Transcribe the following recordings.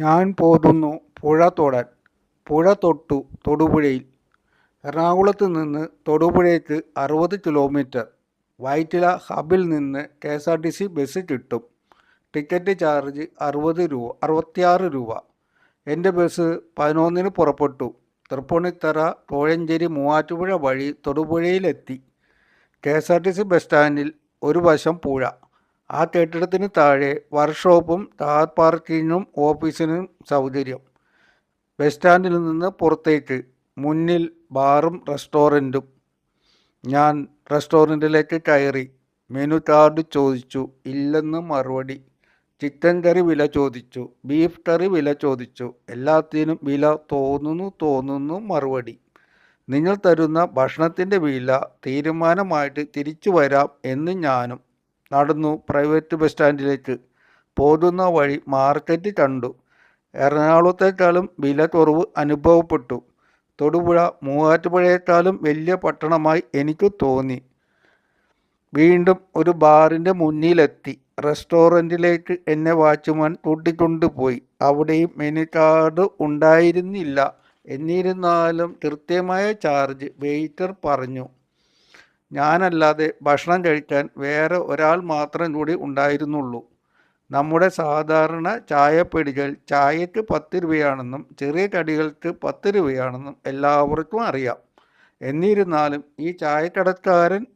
ഞാൻ പോകുന്നു പുഴ തൊടാൻ. പുഴ തൊട്ടു തൊടുപുഴയിൽ. എറണാകുളത്ത് നിന്ന് തൊടുപുഴയ്ക്ക് അറുപത് കിലോമീറ്റർ. വൈറ്റില ഹബിൽ നിന്ന് K S R T C bus കിട്ടും. ടിക്കറ്റ് ചാർജ് അറുപത് രൂപ അറുപത്തിയാറ് രൂപ. എന്റെ ബസ് പതിനൊന്നിന് പുറപ്പെട്ടു. തൃപ്പൂണിത്തറ കോഴഞ്ചേരി മൂവാറ്റുപുഴ വഴി തൊടുപുഴയിലെത്തി. K S R T C bus സ്റ്റാൻഡിൽ ഒരു വശം പുഴ. ആ കെട്ടിടത്തിന് താഴെ വർക്ക്ഷോപ്പും കാർ പാർക്കിങ്ങും ഓഫീസിനും സൗകര്യം. ബസ് സ്റ്റാൻഡിൽ നിന്ന് പുറത്തേക്ക് മുന്നിൽ ബാറും റെസ്റ്റോറന്റും ഞാൻ റെസ്റ്റോറന്റിലേക്ക് കയറി മെനു കാർഡ് ചോദിച്ചു ഇല്ലെന്ന് മറുപടി. ചിക്കൻ കറി വില ചോദിച്ചു ബീഫ് കറി വില ചോദിച്ചു എല്ലാത്തിനും വില തോന്നുന്നു തോന്നുന്നു മറുപടി. നിങ്ങൾ തരുന്ന ഭക്ഷണത്തിന്റെ വില തീരുമാനമായിട്ട് തിരിച്ചു വരാം എന്ന് ഞാനും നടന്നു പ്രൈവറ്റ് ബസ് സ്റ്റാൻഡിലേക്ക്. പോകുന്ന വഴി മാർക്കറ്റ് കണ്ടു. എറണാകുളത്തേക്കാളും വില കുറവ് അനുഭവപ്പെട്ടു. തൊടുപുഴ മൂവാറ്റുപുഴയേക്കാളും വലിയ പട്ടണമായി എനിക്ക് തോന്നി. വീണ്ടും ഒരു ബാറിന്റെ മുന്നിലെത്തി. റെസ്റ്റോറന്റിലേക്ക് എന്നെ വാച്ച്മാൻ കൂട്ടിക്കൊണ്ടുപോയി. അവിടെയും മെനു കാർഡ് ഉണ്ടായിരുന്നില്ല. എന്നിരുന്നാലും കൃത്യമായ ചാർജ് വെയിറ്റർ പറഞ്ഞു. ഞാനല്ലാതെ ഭക്ഷണം കഴിക്കാൻ വേറെ ഒരാൾ മാത്രം കൂടി ഉണ്ടായിരുന്നുള്ളൂ. നമ്മുടെ സാധാരണ ചായപ്പൊടികൾ ചായയ്ക്ക് പത്ത് രൂപയാണെന്നും ചെറിയ കടികൾക്ക് പത്ത് രൂപയാണെന്നും എല്ലാവർക്കും അറിയാം. എന്നിരുന്നാലും ഈ ചായക്കടക്കാരൻ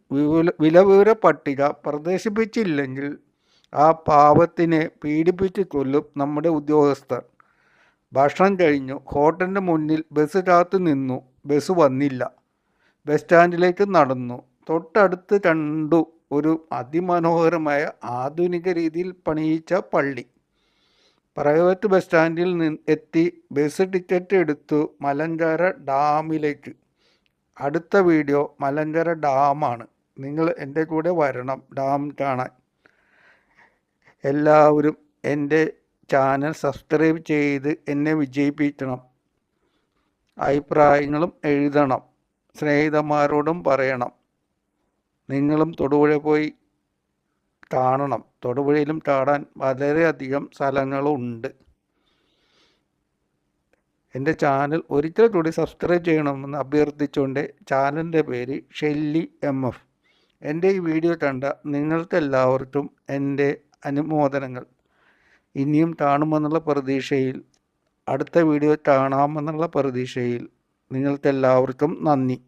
വില വിവര പട്ടിക പ്രദർശിപ്പിച്ചില്ലെങ്കിൽ ആ പാവത്തിനെ പീഡിപ്പിച്ച് കൊല്ലും നമ്മുടെ ഉദ്യോഗസ്ഥർ. ഭക്ഷണം കഴിഞ്ഞു ഹോട്ടലിന്റെ മുന്നിൽ ബസ് കാത്തു നിന്നു ബസ് വന്നില്ല. ബസ് സ്റ്റാൻഡിലേക്ക് നടന്നു. തൊട്ടടുത്ത് കണ്ടു ഒരു അതിമനോഹരമായ ആധുനിക രീതിയിൽ പണിയിച്ച പള്ളി. പ്രൈവറ്റ് ബസ് സ്റ്റാൻഡിൽ നിന്ന് എത്തി ബസ് ടിക്കറ്റ് എടുത്തു മലങ്കര ഡാമിലേക്ക്. അടുത്ത വീഡിയോ മലങ്കര ഡാമാണ്. നിങ്ങൾ എന്റെ കൂടെ വരണം ഡാം കാണാൻ. എല്ലാവരും എന്റെ ചാനൽ സബ്സ്ക്രൈബ് ചെയ്ത് എന്നെ വിജയിപ്പിക്കണം. അഭിപ്രായങ്ങളും എഴുതണം. സ്നേഹിതന്മാരോടും പറയണം. നിങ്ങളും തൊടുപുഴ പോയി കാണണം. തൊടുപുഴയിലും കാണാൻ വളരെയധികം സ്ഥലങ്ങളുണ്ട്. എന്റെ ചാനൽ ഒരിക്കൽ കൂടി സബ്സ്ക്രൈബ് ചെയ്യണമെന്ന് അഭ്യർത്ഥിച്ചുകൊണ്ട് ചാനലിന്റെ പേര് ഷെല്ലി എം എഫ്. എന്റെ ഈ വീഡിയോ കണ്ട നിങ്ങൾക്കെല്ലാവർക്കും എന്റെ അനുമോദനങ്ങൾ. ഇനിയും കാണുമെന്നുള്ള പ്രതീക്ഷയിൽ അടുത്ത വീഡിയോ കാണാമെന്നുള്ള പ്രതീക്ഷയിൽ നിങ്ങൾക്കെല്ലാവർക്കും നന്ദി.